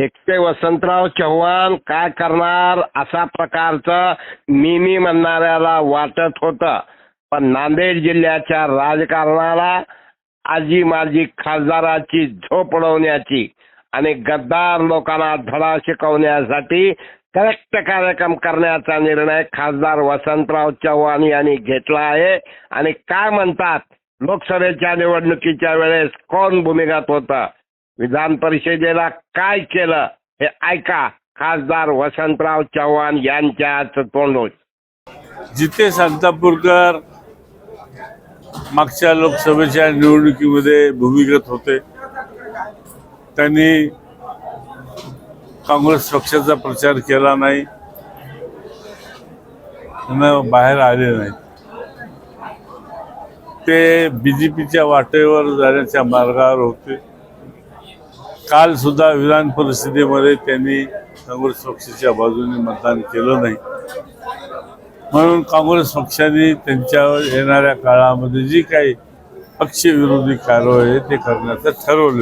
एकटे वसंतराव चव्हाण काय करणार असा प्रकारचं नेहमी म्हणणाऱ्याला वाटत होतं. पण नांदेड जिल्ह्याच्या राजकारणाला आजी माजी खासदाराची झोप उडवण्याची आणि गद्दार लोकांना धडा शिकवण्यासाठी करेक्ट कार्यक्रम करण्याचा निर्णय खासदार वसंतराव चव्हाण यांनी घेतला आहे. आणि काय म्हणतात? लोकसभेच्या निवडणुकीच्या वेळेस कोण भूमिगत होतं? विधान परिषदेला काय केलं हे ऐका खासदार वसंतराव चव्हाण यांच्याच तोंडून जिथे शांतापूरकर मागच्या लोकसभेच्या निवडणुकीमध्ये भूमिगत होते त्यांनी काँग्रेस पक्षाचा प्रचार केला नाही. त्यांना बाहेर आले नाही ते बी जे पीच्या वाटेवर जाण्याच्या मार्गावर होते. काल सुद्धा विधान परिषदेमध्ये त्यांनी काँग्रेस पक्षाच्या बाजूने मतदान केलं नाही. म्हणून काँग्रेस पक्षाने त्यांच्यावर येणाऱ्या काळामध्ये जी काही पक्षविरोधी कारवाई आहे ते करण्याचं ठरवलं.